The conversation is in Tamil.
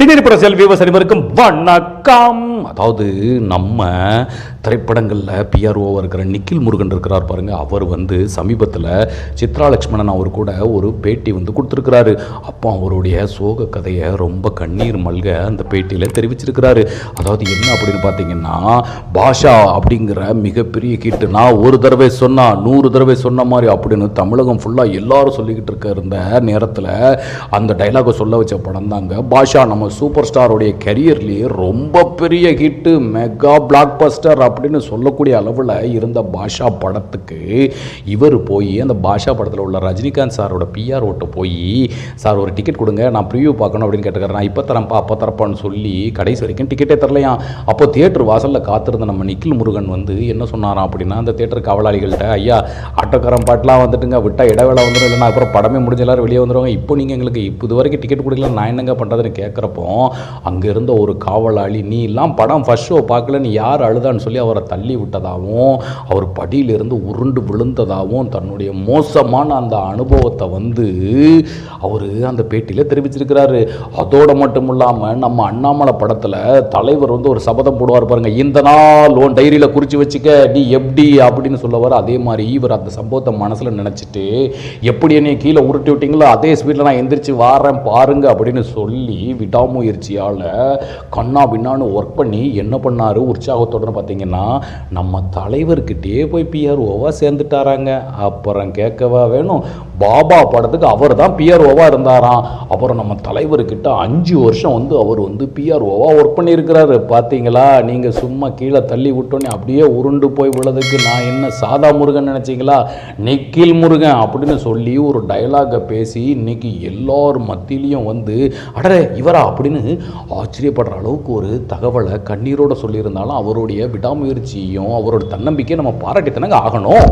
சினிரி பிரசல் வியூவர்ஸ் அனைவருக்கும் வணக்கம். அதாவது நம்ம திரைப்படங்களில் பிஆர்ஓவாக இருக்கிற நிக்கில் முருகன் இருக்கிறார் பாருங்கள் அவர் வந்து சமீபத்தில் சித்ரா லக்ஷ்மணன் அவர் கூட ஒரு பேட்டி வந்து கொடுத்துருக்கிறாரு. அப்போ அவருடைய சோக கதையை ரொம்ப கண்ணீர் மல்க அந்த பேட்டியில் தெரிவிச்சிருக்கிறாரு. அதாவது என்ன அப்படின்னு பார்த்தீங்கன்னா பாஷா அப்படிங்கிற மிகப்பெரிய ஹிட் நான் ஒரு தடவை சொன்னால் நூறு தடவை சொன்ன மாதிரி அப்படின்னு தமிழகம் ஃபுல்லாக எல்லாரும் சொல்லிக்கிட்டு இருக்க இருந்த நேரத்தில் அந்த டைலாகை சொல்ல வச்ச படம் தாங்க பாஷா நம்ம சூப்பர் ஸ்டாருடைய கரியர்லேயே ரொம்ப பெரிய ஹிட்டு மெகா பிளாக் பஸ்டர் அப்படின்னு சொல்லக்கூடிய அளவில் இருந்த பாஷா படத்துக்கு இவர் போய் அந்த பாஷா படத்தில் உள்ள ரஜினிகாந்த் சாரோட பிஆர் ஓட்டை போய் சார் ஒரு டிக்கெட் கொடுங்க நான் ப்ரிவியூ பார்க்கணும் அப்படின்னு கேட்டுக்கிறேன் நான் இப்போ தரப்பா அப்போ தரப்பான்னு சொல்லி கடைசி வரைக்கும் டிக்கெட்டே தரலையாம். அப்போ தியேட்டர் வாசலில் காத்திருந்த நம்ம நிக்கில் முருகன் வந்து என்ன சொன்னாராம் அப்படின்னா அந்த தியேட்டர் காவலாளிகள்கிட்ட ஐயா ஆட்டோக்காரன் பாட்டெலாம் வந்துட்டுங்க விட்டால் இடவேளை வந்துடும் இல்லைன்னா அப்புறம் படமே முடிஞ்ச எல்லாரும் வெளியே வந்துடுவாங்க இப்போ நீங்கள் எங்களுக்கு இப்போ இது வரைக்கும் டிக்கெட் கொடுக்கல நான் என்னங்க பண்ணுறதுன்னு கேட்குறப்போ அங்கே இருந்த ஒரு காவலாளி நீ எல்லாம் படம் ஃபஸ்ட் ஷோ பார்க்கல நீ யார் அழுதான்னு சொல்லி அவரை தள்ளி விட்டதாகவும் அவர் படியிலிருந்து உருண்டு விழுந்ததாகவும் தன்னுடைய மோசமான அந்த அனுபவத்தை வந்து அவர் அந்த பேட்டியில் தெரிவிச்சிருக்கிறாரு. அதோடு மட்டும் இல்லாமல் நம்ம அண்ணாமலை படத்தில் தலைவர் வந்து ஒரு சபதம் போடுவார் பாருங்கள் இந்த நாள் உன் டைரியில் குறித்து வச்சுக்க நீ எப்படி அப்படின்னு சொல்லுவார். அதே மாதிரி இவர் அந்த சம்பவத்தை மனசில் நினச்சிட்டு எப்படி என்னை கீழே உருட்டி விட்டீங்களோ அதே ஸ்பீடில் நான் எந்திரிச்சு வாரேன் பாருங்க அப்படின்னு சொல்லி விடாமுயற்சியால் கண்ணா பின்னான்னு ஒர்க் பண்ணி என்ன பண்ணார்? உற்சாகத்தோடு பார்த்தீங்கன்னா நம்ம தலைவர்கிட்டே போய் பிஆர்ஓவாக சேர்ந்துட்டாராங்க. அப்புறம் கேட்கவா வேணும்? பாபா படத்துக்கு அவர் தான் பிஆர்ஓவாக இருந்தாராம். அப்புறம் நம்ம தலைவர்கிட்ட அஞ்சு வருஷம் வந்து அவர் வந்து பிஆர்ஓவாக ஒர்க் பண்ணியிருக்கிறாரு. பார்த்தீங்களா நீங்கள் சும்மா கீழே தள்ளி விட்டோன்னே அப்படியே உருண்டு போய் விழதுக்கு நான் என்ன சாதா முருகன் நினச்சிங்களா? நிக்கில் முருகன் அப்படின்னு சொல்லி ஒரு டயலாகை பேசி இன்னைக்கு எல்லார் மத்தியிலையும் வந்து அடரே இவரா? அப்படின்னு ஆச்சரியப்படுற அளவுக்கு ஒரு தகவலை கண்ணீரோட சொல்லியிருந்தாலும் அவருடைய விடாமுயற்சியும் அவரோட தன்னம்பிக்கையை நம்ம பாராட்டித்தனங்க ஆகணும்.